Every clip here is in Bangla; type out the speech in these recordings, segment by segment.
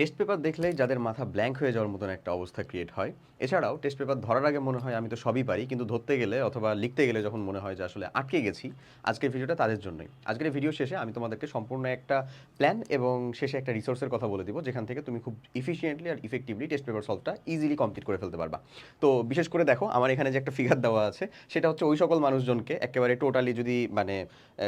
টেস্ট পেপার দেখলেই যাদের মাথা ব্ল্যাঙ্ক হয়ে যাওয়ার মতন একটা অবস্থা ক্রিয়েট হয়। এছাড়াও টেস্ট পেপার ধরার আগে মনে হয় আমি তো সবই পারি, কিন্তু ধরতে গেলে অথবা লিখতে গেলে যখন মনে হয় যে আসলে আটকে গেছি, আজকের ভিডিওটা তাদের জন্যই। আজকের ভিডিও শেষে আমি তোমাদেরকে সম্পূর্ণ একটা প্ল্যান এবং শেষে একটা রিসোর্সের কথা বলে দিব, যেখান থেকে তুমি খুব ইফিসিয়েন্টলি আর ইফেক্টিভলি টেস্ট পেপার সলভটা ইজিলি কমপ্লিট করে ফেলতে পারবা। তো বিশেষ করে দেখো, আমার এখানে যে একটা ফিগার দেওয়া আছে, সেটা হচ্ছে ওই সকল মানুষজনকে একেবারে টোটালি যদি মানে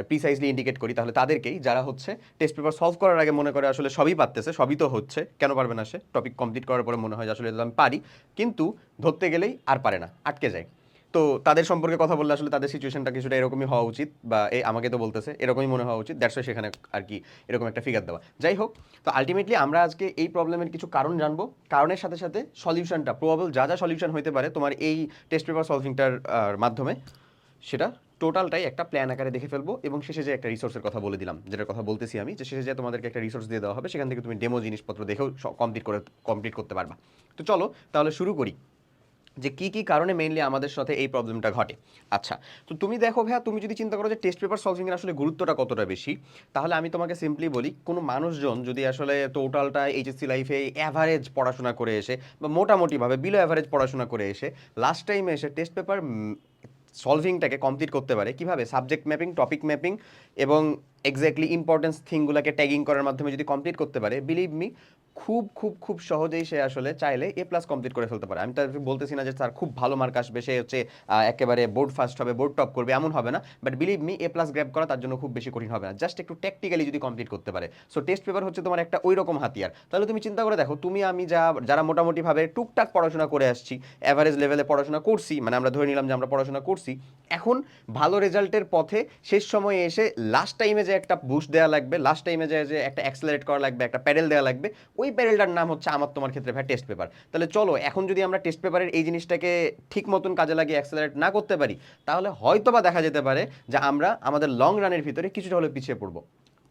প্রিসাইজলি ইন্ডিকেট করি, তাহলে তাদেরকেই যারা হচ্ছে টেস্ট পেপার সলভ করার আগে মনে করে আসলে সবই পারতেছে, সবই তো হচ্ছে কেন পারবে না সে টপিক কমপ্লিট করার পরে মনে হয় আসলে আমি পারি। কিন্তু ধরতে গেলেই আর পারে না, আটকে যায়। তো তাদের সম্পর্কে কথা বললে আসলে তাদের সিচুয়েশনটা কিছুটা এরকমই হওয়া উচিত বা এই আমাকে তো বলতেছে, এরকমই মনে হওয়া উচিত। দ্যাটস সেখানে আর কি এরকম একটা ফিগার দেওয়া। যাই হোক, তো আলটিমেটলি আমরা আজকে এই প্রবলেমের কিছু কারণ জানব। কারণের সাথে সাথে সলিউশনটা প্রবাবল যা যা সলিউশন হতে পারে তোমার এই টেস্ট পেপার সলভিংটার মাধ্যমে, সেটা টোটালটাই একটা প্ল্যান আকারে দেখে ফেলব এবং শেষে যে একটা রিসোর্সের কথা বলে দিলাম, যেটার কথা বলতেছি আমি, যে শেষে যে তোমাদেরকে একটা রিসোর্স দিয়ে দেওয়া হবে, সেখান থেকে তুমি ডেমো জিনিসপত্র দেখেও কমপ্লিট করে কমপ্লিট করতে পারবা। তো চলো, তাহলে শুরু করি। যে কি কি কারণে মেইনলি আমাদের সাথে এই প্রবলেমটা ঘটে? আচ্ছা তো তুমি দেখো ভাইয়া, তুমি যদি চিন্তা করো যে টেস্ট পেপার সলভিংয়ের আসলে গুরুত্বটা কতটা বেশি, তাহলে আমি তোমাকে সিম্পলি বলি, কোনো মানুষজন যদি আসলে টোটালটা এইচএসসি লাইফে অ্যাভারেজ পড়াশোনা করে এসে বা মোটামুটিভাবে বিলো অ্যাভারেজ পড়াশোনা করে এসে লাস্ট টাইমে এসে টেস্ট পেপার সলভিংটাকে কমপ্লিট করতে পারে। কীভাবে? সাবজেক্ট ম্যাপিং টপিক ম্যাপিং এবং এক্স্যাক্টলি ইম্পর্টেন্স থিংগুলোকে ট্যাগিং করার মাধ্যমে যদি কমপ্লিট করতে পারে বিলিভ মি খুব খুব খুব সহজেই সে আসলে চাইলে এ প্লাস কমপ্লিট করে ফেলতে পারে। আমি তার বলতেছি না যে তার খুব ভালো মার্ক আসবে, সে হচ্ছে একেবারে বোর্ড ফার্স্ট হবে বোর্ড টপ করবে, এমন হবে না। But believe me A plus grab করা তার জন্য খুব বেশি কঠিন হবে না। জাস্ট একটু টেকনিক্যালি যদি কমপ্লিট করতে পারে। সো টেস্ট পেপার হচ্ছে তোমার একটা ওই রকম হাতিয়ার। তাহলে তুমি চিন্তা করে দেখো, তুমি আমি যা, যারা মোটামুটিভাবে টুকটাক পড়াশোনা করে আসছি অ্যাভারেজ লেভেলে পড়াশোনা করছি মানে আমরা ধরে নিলাম যে আমরা পড়াশোনা করছি, এখন ভালো রেজাল্টের পথে শেষ সময়ে এসে লাস্ট টাইমে যে একটা বুস্ট দেওয়া লাগবে লাস্ট টাইমে যে যে একটা অ্যাক্সেলারেট করা লাগবে, একটা প্যাডেল দেওয়া লাগবে, ওই প্যাডেলটার নাম হচ্ছে আমার তোমার ক্ষেত্রে ভাই টেস্ট পেপার তাহলে চলো, এখন যদি আমরা টেস্ট পেপারের এই জিনিসটাকে ঠিক মতন কাজে লাগিয়ে অ্যাক্সেলারেট না করতে পারি, তাহলে হয়তো বা দেখা যেতে পারে যে আমরা আমাদের লং রানের ভিতরে কিছুটা হলে পিছিয়ে পড়ব।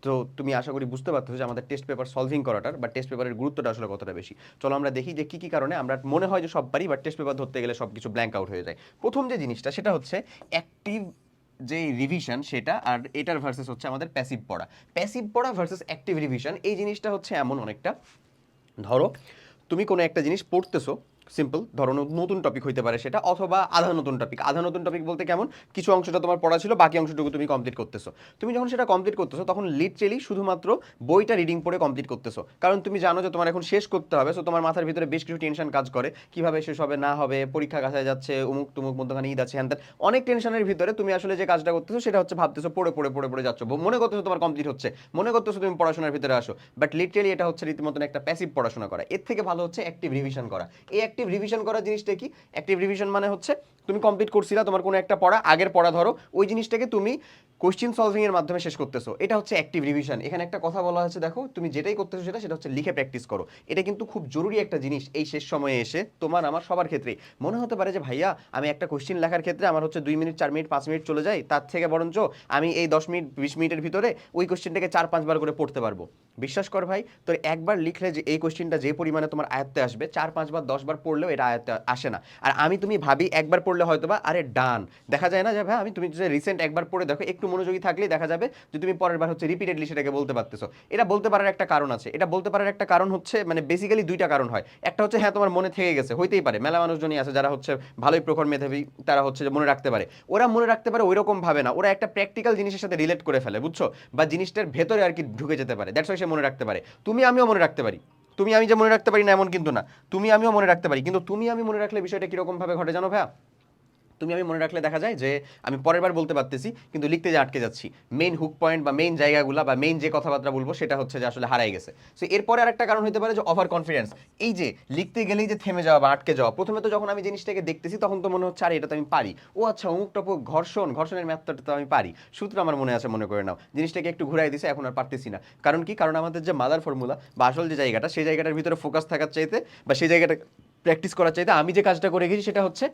তো তুমি আশা করি বুঝতে পারছ যে আমাদের টেস্ট পেপার সলভিং করাটার বা টেস্ট পেপারের গুরুত্বটা আসলে কতটা বেশি। চলো আমরা দেখি যে কী কী কারণে আমরা মনে হয় যে সব পারি বা টেস্ট পেপার ধরতে গেলে সব কিছু ব্ল্যাঙ্ক আউট হয়ে যায়। প্রথম যে জিনিসটা, সেটা হচ্ছে অ্যাক্টিভ যে রিভিশন সেটা আর এটার ভার্সেস হচ্ছে আমাদের প্যাসিভ পড়া। প্যাসিভ পড়া ভার্সেস অ্যাক্টিভ রিভিশন এই জিনিসটা হচ্ছে এমন অনেকটা। ধরো, তুমি কোনো একটা জিনিস পড়তেছো সিম্পল ধরো নতুন টপিক হইতে পারে সেটা, অথবা আধা নতুন টপিক আধা নতুন টপিক বলতে কেমন? কিছু অংশটা তোমার পড়া ছিল, বাকি অংশটুকু তুমি কমপ্লিট করতেছো। তুমি যখন সেটা কমপ্লিট করতেছো, তখন লিটারেলি শুধুমাত্র বইটা রিডিং পড়ে কমপ্লিট করতেছো। কারণ তুমি জানো যে তোমার এখন শেষ করতে হবে সো তোমার মাথার ভিতরে বেশ কিছু টেনশন কাজ করে। কীভাবে শেষ হবে, না হবে, পরীক্ষা কাছায় যাচ্ছে উমুক তুমুক, মধ্যখানে ঈদ আছে, হ্যান অনেক টেনশনের ভিতরে তুমি আসলে যে কাজটা করতেছো, সেটা হচ্ছে ভাবতেছো, পড়ে পড়ে পড়ে পড়ে যাচ্ছ। মনে করতেছো তোমার কমপ্লিট হচ্ছে। মনে করতেছো তুমি পড়াশোনার ভিতরে আসো। বাট লিটারেলি এটা হচ্ছে রীতিমতন একটা প্যাসিভ পড়াশোনা করা। এর থেকে ভালো হচ্ছে অ্যাক্টিভ রিভিশন করা। এই অ্যাক্টিভ রিভিশন করা জিনিসটা কি? অ্যাক্টিভ রিভিশন মানে হচ্ছে তুমি কমপ্লিট করছিলা, তোমার কোনো একটা পড়া, আগের পড়া ধরো, ওই জিনিসটাকে তুমি কোশ্চিন সলভিংয়ের মাধ্যমে শেষ করতেছো। এটা হচ্ছে অ্যাক্টিভ রিভিশন এখানে একটা কথা বলা হচ্ছে দেখো, তুমি যেটাই করতেছো সেটা সেটা হচ্ছে লিখে প্র্যাকটিস করো। এটা কিন্তু খুব জরুরি একটা জিনিস এই শেষ সময়ে এসে, তোমার, আমার সবার ক্ষেত্রে মনে হতে পারে যে, ভাইয়া, আমি একটা কোশ্চিন লেখার ক্ষেত্রে আমার হচ্ছে দুই মিনিট, চার মিনিট, পাঁচ মিনিট চলে যায়, তার থেকে বরঞ্চ আমি এই দশ মিনিট, বিশ মিনিটের ভিতরে ওই কোশ্চেনটাকে চার পাঁচবার করে পড়তে পারব। বিশ্বাস কর ভাই, তোর একবার লিখলে যে, এই কোশ্চেনটা যে পরিমাণে তোমার আয়ত্তে আসবে, চার পাঁচবার দশবার পড়লেও এটা আয়ত্তে আসে না। আর আমি তুমি ভাবি একবার পড়লে হয়তো বা আরে ডান। দেখা যায় না যে ভাই, আমি তুমি যে রিসেন্ট একবার পড়ে দেখো, একটু মনোযোগী থাকলেই দেখা যাবে যে তুমি পরের বার হচ্ছে রিপিটেডলি সেটাকে বলতে পারতেছো। এটা বলতে পারার একটা কারণ আছে। এটা বলতে পারার একটা কারণ হচ্ছে মানে বেসিক্যালি দুইটা কারণ হয়। একটা হচ্ছে হ্যাঁ তোমার মনে থেকে গেছে, হইতেই পারে। মেলা মানুষজনই আছে যারা হচ্ছে ভালোই প্রখর মেধাবী, তারা হচ্ছে যে মনে রাখতে পারে। ওরা মনে রাখতে পারে ওইরকম ভাবে না। ওরা একটা প্র্যাকটিক্যাল জিনিসের সাথে রিলেট করে ফেলে, বুঝছ? বা জিনিসটার ভেতরে আর কি ঢুকে যেতে পারে। দ্যাটস সে মনে রাখতে পারে। তুমি আমিও মনে রাখতে পারি। তুমি আমি যে মনে রাখতে পারি না, এমন কিন্তু না। তুমি আমিও মনে রাখতে পারি। কিন্তু তুমি আমি মনে রাখলে বিষয়টা কীরকমভাবে ঘটে জানো ভাইয়া? তুমি আমি মনে রাখলে দেখা যায় যে আমি পরের বার বলতে পারতেছি, কিন্তু লিখতে যে আটকে যাচ্ছি। মেইন হুক পয়েন্ট বা মেইন জায়গাগুলো বা মেইন যে কথাবার্তা বলব সেটা হচ্ছে যে আসলে হারাই গেছে। সো এরপরে আর একটা কারণ হতে পারে যে ওভার কনফিডেন্স এই যে লিখতে গেলেই যে থেমে যাওয়া বা আটকে যাওয়া, প্রথমে তো যখন আমি জিনিসটাকে দেখতেছি তখন তো মনে হচ্ছে, আরে, এটা তো আমি পারি। ও আচ্ছা অমুক টপুক ঘর্ষণ, ঘর্ষণের ম্যাথটা তো আমি পারি। সূত্র আমার মনে আছে, মনে করে নাও। জিনিসটাকে একটু ঘুরাই দিছে, এখন আর পারতেছি না। কারণ কি? কারণ আমাদের যে মাদার ফর্মুলা বা আসল যে জায়গাটা, সেই জায়গাটার ভিতরে ফোকাস থাকার চাইতে বা সেই জায়গাটা প্র্যাকটিস করার চাইতে আমি যে কাজটা করে গেছি সেটা হচ্ছে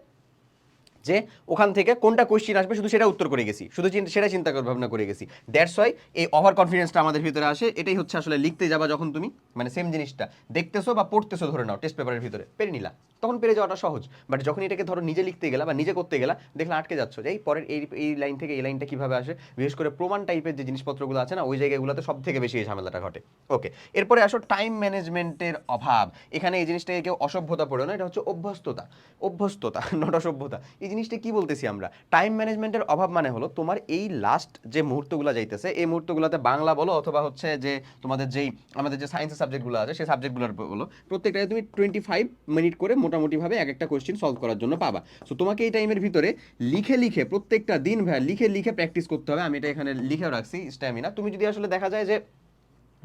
যে ওখান থেকে কোনটা কোশ্চিন আসবে, শুধু সেটা উত্তর করে গেছি। শুধু সেটা চিন্তা ভাবনা করে গেছি। দ্যাটস ওয়াই এই ওভার কনফিডেন্সটা আমাদের ভিতরে আসে। এটাই হচ্ছে আসলে লিখতে যাবা যখন তুমি মানে সেম জিনিসটা। দেখতেছো বা পড়তেছো ধরে নাও টেস্ট পেপারের ভিতরে, পেরে নিলা। তখন পেরে যাওয়াটা সহজ। বাট যখন এটাকে ধরো নিজে লিখতে গেলা বা নিজে করতে গেলা, দেখলে আটকে যাচ্ছ যে, এই পরের এই এই লাইন থেকে এই লাইনটা কীভাবে আসে? বিশেষ করে প্রমাণ টাইপের যে জিনিসপত্রগুলো আছে না, ওই জায়গাগুলোতে সব থেকে বেশি এই ঝামেলাটা ঘটে। ওকে এরপরে আসো টাইম ম্যানেজমেন্টের অভাব। এখানে এই জিনিসটাকে কেউ অসভ্যতা পড়ে না, এটা হচ্ছে অভ্যস্ততা। অভ্যস্ততা নট অসভ্যতা। এই জিনিসটা কি বলতেছি আমরা? টাইম ম্যানেজমেন্টের অভাব মানে হলো তোমার এই লাস্ট যে মুহূর্তগুলো যাইতেছে, এই মুহূর্তগুলোতে বাংলা বলো অথবা হচ্ছে যে তোমাদের যেই, আমাদের যে সায়েন্সের সাবজেক্টগুলো আছে, সেই সাবজেক্টগুলোর বলো প্রত্যেকটায় তুমি টোয়েন্টি ফাইভ মিনিট করে মোটামুটিভাবে এক একটা কোয়েশ্চেন সলভ করার জন্য পাবা। সো তোমাকে এই টাইমের ভিতরে লিখে লিখে প্রত্যেকটা দিন ভাই, লিখে লিখে প্র্যাকটিস করতে হবে। আমি এটা এখানে লিখেও রাখছি স্ট্যামিনা তুমি যদি আসলে দেখা যায় যে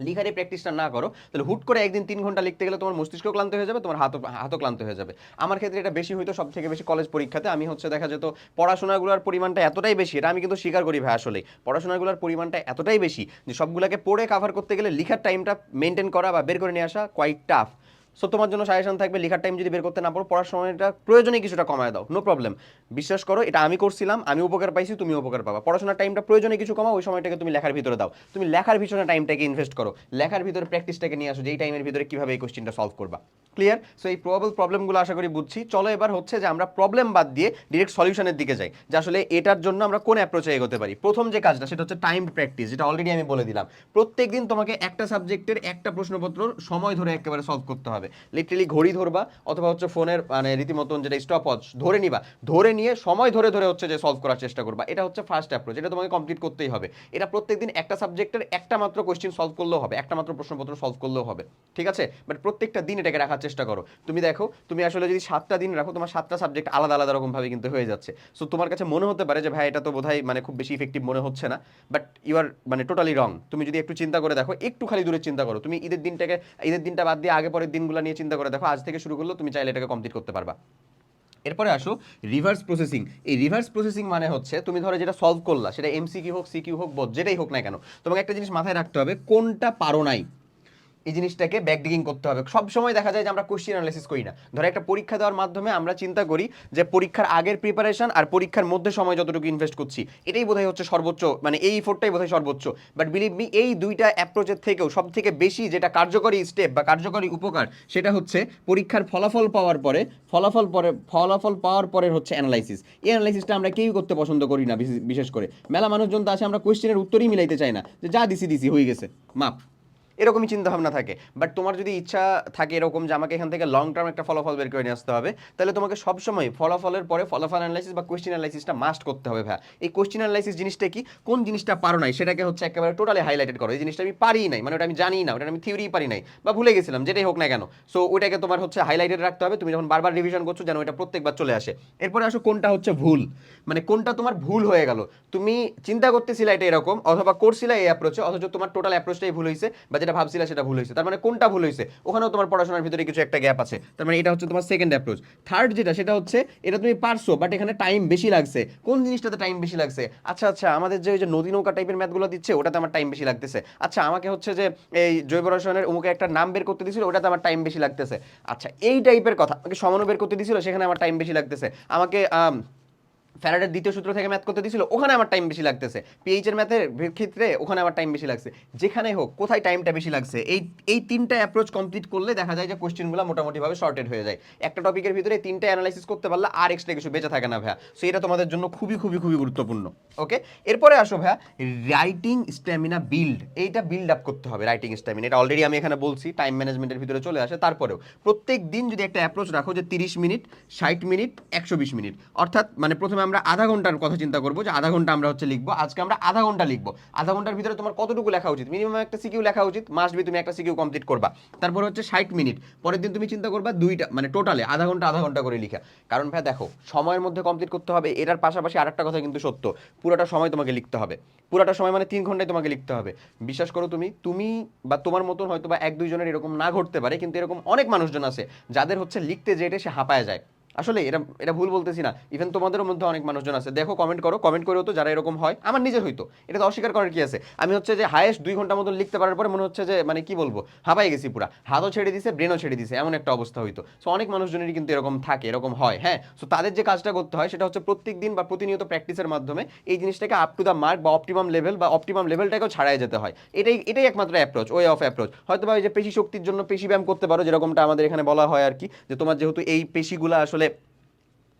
লিখারে প্র্যাকটিসটা না করো, তাহলে হুট করে একদিন তিন ঘণ্টা লিখতে গেলে তোমার মস্তিষ্ক ক্লান্ত হয়ে যাবে, তোমার হাত হাতও ক্লান্ত হয়ে যাবে। আমার ক্ষেত্রে এটা বেশি হইতো সব থেকে বেশি কলেজ পরীক্ষাতে। আমি হচ্ছে দেখা যেত, পড়াশোনাগুলোর পরিমাণটা এতটাই বেশি, এটা আমি কিন্তু স্বীকার করি ভাই আসলে পড়াশোনাগুলোর পরিমাণটা এতটাই বেশি যে সবগুলোকে পড়ে কাভার করতে গেলে লিখার টাইমটা মেনটেন করা বা বের করে নিয়ে আসা কোয়াইট টাফ সো তোমার জন্য সাজেশন থাকবে, লেখার টাইম যদি বের করতে না পারো, পড়ার সময়টা প্রয়োজনে কিছুটা কমায় দাও নো প্রবলেম বিশ্বাস করো, এটা আমি করছিলাম, আমি উপকার পাইছি, তুমি উপকার পাবা। পড়াশোনার টাইমটা প্রয়োজনে কিছু কমাও, ওই সময়টাকে তুমি লেখার ভিতরে দাও। তুমি লেখার পিছনে টাইমটাকে ইনভেস্ট করো। লেখার ভিতরে প্র্যাকটিসটাকে নিয়ে আসো যে এই টাইমের ভিতরে কীভাবে এই কোশ্চেনটা সলভ করবা। ক্লিয়ার সো এই প্রবল প্রবলেমগুলো আশা করি বুঝছি। চলো এবার হচ্ছে যে আমরা প্রবলেম বাদ দিয়ে ডিরেক্ট সলিউশনের দিকে যাই। যে আসলে এটার জন্য আমরা কোন অ্যাপ্রোচে এগোতে পারি? প্রথম যে কাজটা, সেটা হচ্ছে টাইম প্র্যাকটিস যেটা অলরেডি আমি বলে দিলাম। প্রত্যেক দিন তোমাকে একটা সাবজেক্টের একটা প্রশ্নপত্র সময় ধরে একেবারে সলভ করতে হবে। লিটারেলি ঘড়ি ধরবা অথবা হচ্ছে ফোনের মানে রীতিমতন যেটা স্টপ ওয়াচ ধরে নিবা, ধরে নিয়ে সময় ধরে ধরে হচ্ছে যে সলভ করার চেষ্টা করবা। এটা হচ্ছে ফার্স্ট অ্যাপ্রোচ এটা তোমাকে কমপ্লিট করতেই হবে। এটা প্রত্যেকদিন একটা সাবজেক্টের একটা মাত্র কোশ্চেন সলভ করলেও হবে, একটা মাত্র প্রশ্নপত্র সলভ করলেও হবে। ঠিক আছে? বাট প্রত্যেকটা দিন এটাকে রাখার চেষ্টা করো। তুমি দেখো, তুমি আসলে যদি সাতটা দিন রাখো, তোমার সাতটা সাবজেক্ট আলাদা আলাদা রকম ভাবে কিন্তু হয়ে যাচ্ছে। সো তোমার কাছে মনে হতে পারে যে, ভাই, এটা তো বোধহয় মানে খুব বেশি ইফেক্টিভ মনে হচ্ছে না। বাট ইউ আর মানে টোটালি রং তুমি যদি একটু চিন্তা করে দেখো, একটু খালি দূরে চিন্তা করো। তুমি ঈদের দিনটাকে, ঈদের দিনটা বাদ দিয়ে আগে পরের দিনগুলো নিয়ে চিন্তা করে দেখো, আজ থেকে শুরু করলেও তুমি চাইলে এটাকে কমপ্লিট করতে পারবা। এরপরে আসো রিভার্স প্রসেসিং এই রিভার্স প্রসেসিং মানে হচ্ছে, তুমি ধরো যেটা সলভ করলা, সেটা এমসি এমসিকিউ হোক সি সিকিউ হোক যেটাই হোক না কেন, তোমাকে একটা জিনিস মাথায় রাখতে হবে, কোনটা পারো নাই? এই জিনিসটাকে ব্যাকডিগিং করতে হবে। সব সময় দেখা যায় যে আমরা কোশ্চেন অ্যানালাইসিস করি না। ধরো একটা পরীক্ষা দেওয়ার মাধ্যমে আমরা চিন্তা করি যে পরীক্ষার আগের প্রিপারেশন আর পরীক্ষার মধ্যে সময় যতটুকু ইনভেস্ট করছি, এটাই বোধহয় হচ্ছে সর্বোচ্চ মানে এই ফোরটাই বোধহয় সর্বোচ্চ। বাট বিলিভ মি এই দুইটা অ্যাপ্রোচের থেকেও সব থেকে বেশি যেটা কার্যকরী স্টেপ বা কার্যকরী উপকার, সেটা হচ্ছে পরীক্ষার ফলাফল পাওয়ার পরে, ফলাফল পরে, ফলাফল পাওয়ার পরে হচ্ছে অ্যানালাইসিস এই অ্যানালাইসিসটা আমরা কেউই করতে পছন্দ করি না, বিশেষ- করে। মেলা মানুষজন তো আছে আমরা কোশ্চেনের উত্তরই মিলাইতে চাই না, যে যা দিছি দিছি, হয়ে গেছে, মাপ। এরকমই চিন্তা ভাবনা থাকে। বাট তোমার যদি ইচ্ছা থাকে এরকম যে আমাকে এখান থেকে লং টার্ম একটা ফলাফল বের করে নিয়ে আসতে হবে, তাহলে তোমাকে সবসময় ফলাফলের পরে ফলাফল অ্যানালাইসিস বা কোয়েশ্চেন অ্যানালাইসিসটা মাস্ট করতে হবে ভাই এই কোয়েশ্চেন অ্যানালাইসিস জিনিসটা কি? কোন জিনিসটা পারো নাই? সেটাকে হচ্ছে একেবারে টোটালি হাইলাইটেড করো। এই জিনিসটা আমি পারি নাই। মানে ওটা আমি জানি না, ওটা আমি থিওরি পারি নাই। বা ভুলে গেছিলাম, যেটাই হোক না কেন। সো ওইটাকে তোমার হচ্ছে হাইলাইটেড রাখতে হবে। তুমি যখন বারবার রিভিশন করছ, যেন ওটা প্রত্যেকবার চলে আসে। এরপরে আসো কোনটা হচ্ছে ভুল। মানে কোনটা তোমার ভুল হয়ে গেল। তুমি চিন্তা করতেছিলা এটা এরকম, অথবা করছিলা এই অ্যাপ্রোচে অথচ তোমার টোটাল অ্যাপ্রোচটাই ভুল হয়েছে বা যেটা ভাবছিলা সেটা ভুল হয়েছে। তার মানে কোনটা ভুল হয়েছে? ওখানেও তোমার পড়াশোনার ভিতরে কিছু একটা গ্যাপ আছে। তার মানে এটা হচ্ছে তোমার সেকেন্ড অ্যাপ্রোচ থার্ড যেটা সেটা হচ্ছে এটা তুমি পারছ বাট এখানে টাইম বেশি লাগছে। কোন জিনিসটাতে টাইম বেশি লাগছে? আচ্ছা আচ্ছা আমাদের যে ওই যে নদী নৌকা টাইপের ম্যাথগুলো দিচ্ছে ওটাতে আমার টাইম বেশি লাগতেছে। আচ্ছা আমাকে হচ্ছে যে এই জৈব রসায়নের অমুকে একটা নাম বের করতে দিছিল ওটাতে আমার টাইম বেশি লাগতেছে। আচ্ছা এই টাইপের কথা আমাকে সমানু বের করতে দিছিল সেখানে আমার টাইম বেশি লাগতেছে। আমাকে আম, ফ্যারাডের দ্বিতীয় সূত্র থেকে ম্যাথ করতে দিয়েছিল, ওখানে আমার টাইম বেশি লাগতেছে। পিএইচ এর ম্যাথের ক্ষেত্রে ওখানে আমার টাইম বেশি লাগছে। যেখানে হোক, কোথায় টাইমটা বেশি লাগছে? এই এই তিনটা অ্যাপ্রোচ কমপ্লিট করলে দেখা যায় যে কোশ্চেনগুলো মোটামুটিভাবে শর্টেড হয়ে যায়। একটা টপিকের ভিতরে তিনটা অ্যানালাইসিস করতে পারলে আর এক্সট্রা কিছু বেঁচে থাকে না ভাইয়া। সো এটা তোমাদের জন্য খুবই খুবই খুবই গুরুত্বপূর্ণ ওকে এরপরে আসো ভাইয়া রাইটিং স্ট্যামিনা বিল্ড এইটা বিল্ড আপ করতে হবে রাইটিং স্ট্যামিনা এটা অলরেডি আমি এখানে বলছি টাইম ম্যানেজমেন্টের ভিতরে চলে আসে। তারপরেও, প্রত্যেক দিন যদি একটা অ্যাপ্রোচ রাখো যে তিরিশ মিনিট, ষাট মিনিট, একশো বিশ মিনিট, অর্থাৎ মানে প্রথমে আমরা আধা ঘণ্টার কথা চিন্তা করব যে আধা ঘণ্টা আমরা হচ্ছে লিখব। আজকে আমরা আধা ঘণ্টা লিখব। আধা ঘণ্টার ভিতরে তোমার কতটুকু লেখা উচিত? মিনিমাম একটা সিকিউ লেখা উচিত। মাস্ট বি তুমি একটা সিকিউ কমপ্লিট করবা। তারপর হচ্ছে ষাট মিনিট। পরের দিন তুমি চিন্তা করবা দুইটা মানে টোটালে আধা ঘণ্টা আধা ঘণ্টা করে লিখা। কারণ ভাই দেখো, সময়ের মধ্যে কমপ্লিট করতে হবে। এটার পাশাপাশি আরেকটা কথা কিন্তু সত্য। পুরোটা সময় তোমাকে লিখতে হবে। পুরোটা সময় মানে তিন ঘন্টায় তোমাকে লিখতে হবে। বিশ্বাস করো তুমি তুমি বা তোমার মতন হয়তো বা এক দুইজনের এরকম না ঘটতে পারে, কিন্তু এরকম অনেক মানুষজন আছে, যাদের হচ্ছে লিখতে যেটে সে হাঁপায় যায়। আসলে এটা এটা ভুল বলতেছি না। ইভেন তোমাদের মধ্যে অনেক মানুষজন আছে। দেখো কমেন্ট করো। কমেন্ট করেও তো যারা এরকম হয়, আমার নিজের হইতো এটা তো অস্বীকার করার কি আছে? আমি হচ্ছে যে হায়েস্ট দুই ঘণ্টা মতন লিখতে পারার পরে মনে হচ্ছে যে মানে কি বলব? হাবাই গেছি পুরা। হাতও ছেড়ে দিছে ব্রেনও ছেড়ে দিছে। এমন একটা অবস্থা হইতো সো অনেক মানুষজনেরই কিন্তু এরকম থাকে, এরকম হয় হ্যাঁ? সো তাদের যে কাজটা করতে হয়, সেটা হচ্ছে প্রত্যেক দিন বা প্রতিনিয়ত প্র্যাকটিসের মাধ্যমে এই জিনিসটাকে আপ টু দ্য মার্ক বা অপটিমাম লেভেল বা অপটিমাম লেভেলটাকেও ছাড়াই যেতে হয়। এটাই এটাই একমাত্র অ্যাপ্রোচ ওয়ে অফ অ্যাপ্রোচ হয়তো বা ওই যে পেশি শক্তির জন্য পেশি ব্যায়াম করতে পারো, যেরকমটা আমাদের এখানে বলা হয় আর কি, যে তোমার যেহেতু এই পেশিগুলো আসলে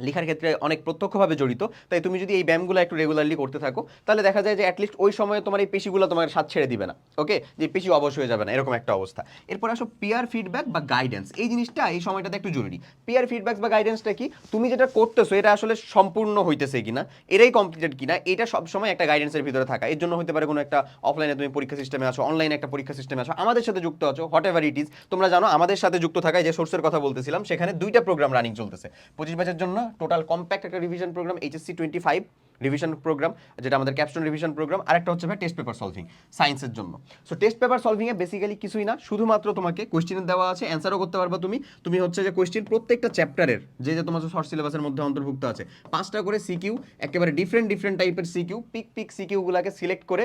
লেখার ক্ষেত্রে অনেক প্রত্যক্ষভাবে জড়িত। তাই তুমি যদি এই ব্যায়ামগুলো একটু রেগুলারলি করতে থাকো, তাহলে দেখা যায় যে অ্যাটলিস্ট ওই সময়ে তোমার এই পেশিগুলো তোমার সাথ ছেড়ে দিবে না ওকে যে পেশি অবশ হয়ে যাবে না, এরকম একটা অবস্থা। এরপর আসো পিয়ার ফিডব্যাক বা গাইডেন্স এই জিনিসটা এই সময়টাতে একটু জরুরি। পিয়ার ফিডব্যাক বা গাইডেন্সটা কি? তুমি যেটা করতেছো, এটা আসলে সম্পূর্ণ হইতেছে কিনা এটাই কমপ্লিটেড কিনা, এটা সবসময় একটা গাইডেন্সের ভিতরে থাকা। এর জন্য হতে পারে কোনো একটা অফলাইনে তুমি পরীক্ষা সিস্টেমে আছো অনলাইনে একটা পরীক্ষা সিস্টেমে আছো, আমাদের সাথে যুক্ত আছো হোয়াট এভার ইট ইজ তোমরা জানো আমাদের সাথে যুক্ত থাকায় যে সোর্সের কথা বলতেছিলাম, সেখানে দুইটা প্রোগ্রাম রানিং চলতেছে। পঁচিশ ব্যাচের জন্য টোটাল কম্প্যাক্ট একটা revision program HSC twenty five revision program যেটা আমাদের ক্যাপশন রিভিশন প্রোগ্রাম আর একটা হচ্ছে টেস্ট পেপার সলভিং সায়েন্সের জন্য। সো টেস্ট পেপার সলভিংয়ে বেসিক্যালি কিছুই না, শুধুমাত্র তোমাকে কোয়েশ্চেন দেওয়া আছে অ্যান্সারও করতে পারবা তুমি। তুমি হচ্ছে যে কোয়েশ্চেন প্রত্যেকটা চ্যাপ্টারের যে যে তোমার শর্ট সিলেবাসের মধ্যে অন্তর্ভুক্ত আছে, পাঁচটা করে সিকিউ একেবারে ডিফারেন্ট ডিফারেন্ট টাইপের সিকিউ পিক পিক সিকিউগুলোকে সিলেক্ট করে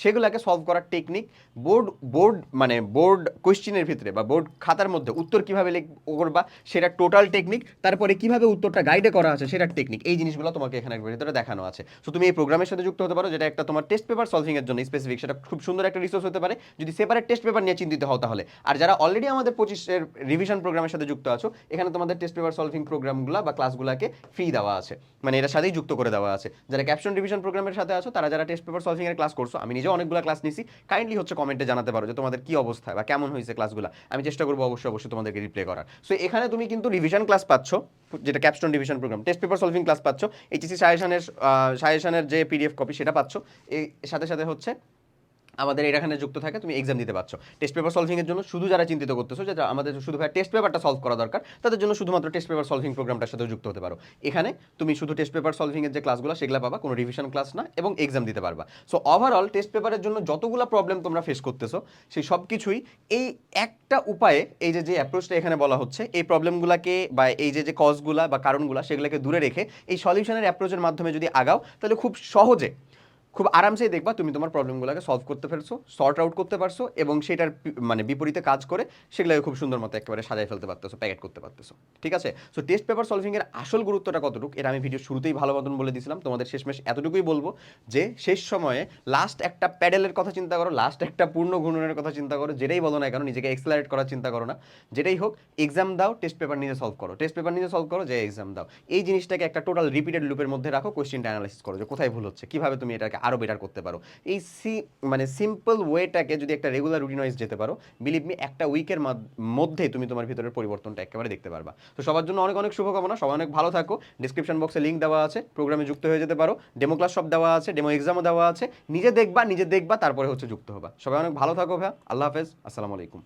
সেগুলোকে সলভ করার টেকনিক বোর্ড বোর্ড মানে বোর্ড কোয়েশ্চেনের ভিতরে বা বোর্ড খাতার মধ্যে উত্তর কীভাবে লিখ করবা, সেটা টোটাল টেকনিক তারপরে কীভাবে উত্তরটা গাইডে করা আছে সেটার টেকনিক এই জিনিসগুলো তোমাকে এখানে ভিতরে দেখানো আছে। সো তুমি এই প্রোগ্রামের সাথে যুক্ত হতে পারো, যেটা একটা তোমার টেস্ট পেপার সলভিং এর জন্য স্পেসিফিক সেটা খুব সুন্দর একটা রিসোর্স হতে পারে। যদি সেপারেট টেস্ট পেপার নিয়ে চিন্তিত হও তাহলে। আর যারা অলরেডি আমাদের পঁচিশের রিভিশন প্রোগ্রামের সাথে যুক্ত আছো, এখানে তোমাদের টেস্ট পেপার সলভিং প্রোগ্রামগুলো বা ক্লাসগুলোকে ফ্রি দেওয়া আছে। মানে এটার সাথেই যুক্ত করে দেওয়া আছে। যারা ক্যাপশন রিভিশন প্রোগ্রামের সাথে আছো, তারা যারা টেস্ট পেপার সলভিং এর ক্লাস করছ, আমি নিজে অনেকগুলো ক্লাস নিছি। কাইন্ডলি হচ্ছে কমেন্টে জানাতে পারো যে তোমাদের কি অবস্থা বা কেমন হয়েছে ক্লাসগুলো আমি চেষ্টা করব অবশ্যই অবশ্যই তোমাদেরকে রিপ্লে করার। সো এখানে তুমি কিন্তু রিভিশন ক্লাস পাচ্ছ, যেটা capstone division program test paper solving class পাচ্ছ। এইচএসি সাজেশনের সাজেশনের যে পিডিএফ কপি সেটা পাচ্ছ। এই সাথে সাথে হচ্ছে আমাদের এখানে যুক্ত থাকে, তুমি এক্সাম দিতে পারছ। টেস্ট পেপার সলভিং এর জন্য শুধু যারা চিন্তিত করতেছো যে আমাদের শুধু ভাই টেস্ট পেপারটা সলভ করা দরকার, তাদের জন্য শুধুমাত্র টেস্ট পেপার সলভিং প্রোগ্রামটার সাথে যুক্ত হতে পারো। এখানে তুমি শুধু টেস্ট পেপার সলভিং এর যে ক্লাসগুলো সেগুলো পাবা, কোনো রিভিশন ক্লাস না, এবং এক্সাম দিতে পারবা। সো ওভারঅল টেস্ট পেপারের জন্য যতগুলো প্রবলেম তোমরা ফেস করতেছো, সেই সব কিছুই এই একটা উপায়ে, এই যে যে অ্যাপ্রোচটা এখানে বলা হচ্ছে, এই প্রবলেমগুলোকে বা এই যে যে কজগুলা বা কারণগুলো, সেগুলোকে দূরে রেখে এই সলিউশনের অ্যাপ্রোচের মাধ্যমে যদি আগাও, তাহলে খুব সহজে খুব আরামসেই দেখবা তুমি তোমার প্রবলেমগুলোকে সলভ করতে পারছ সর্ট আউট করতে পারছ এবং সেটার মানে বিপরীতে কাজ করে সেগুলোকে খুব সুন্দর মতো একেবারে সাজায় ফেলতে পারতেছো প্যাকেট করতে পারতেছো। ঠিক আছে? সো টেস্ট পেপার সলভিংয়ের আসল গুরুত্বটা কতটুকু? এটা আমি ভিডিও শুরুতেই ভালো মতন বলে দিয়েছিলাম তোমাদের শেষমেশ এতটুকুই বলব যে শেষ সময়ে লাস্ট একটা প্যাডেলের কথা চিন্তা করো লাস্ট একটা পূর্ণ ঘূর্ণনের কথা চিন্তা করো, যেটাই বলো না কেন, নিজেকে এক্সেলারেট করার চিন্তা করো না। যেটাই হোক এক্সাম দাও টেস্ট পেপার নিজে সলভ করো। টেস্ট পেপার নিজে সলভ করো, যে এক্সাম দাও। এই জিনিসটাকে একটা টোটাল রিপিটেড লুপের মধ্যে রাখো কোয়েশ্চেনটা অ্যানালাইসিস করো যে কোথায় ভুল হচ্ছে, কীভাবে তুমি এটাকে আরও বেটার করতে পারো। এই সি মানে সিম্পল ওয়েটাকে যদি একটা রেগুলার রুটিন ওয়াইজ যেতে পারো বিলিভ মি একটা উইকের মধ্যে তুমি তোমার ভিতরের পরিবর্তনটা একেবারে দেখতে পারবা। তো সবার জন্য অনেক অনেক শুভকামনা, সবাই অনেক ভালো থাকো। ডিসক্রিপশন বক্সে লিঙ্ক দেওয়া আছে প্রোগ্রামে যুক্ত হয়ে যেতে পারো। ডেমো ক্লাস সব দেওয়া আছে ডেমো এক্সামও দেওয়া আছে। নিজে দেখবা নিজে দেখবা, তারপরে হচ্ছে যুক্ত হবা। সবাই অনেক ভালো থাকো ভাইয়া। আল্লাহ হাফেজ। আসসালামু আলাইকুম।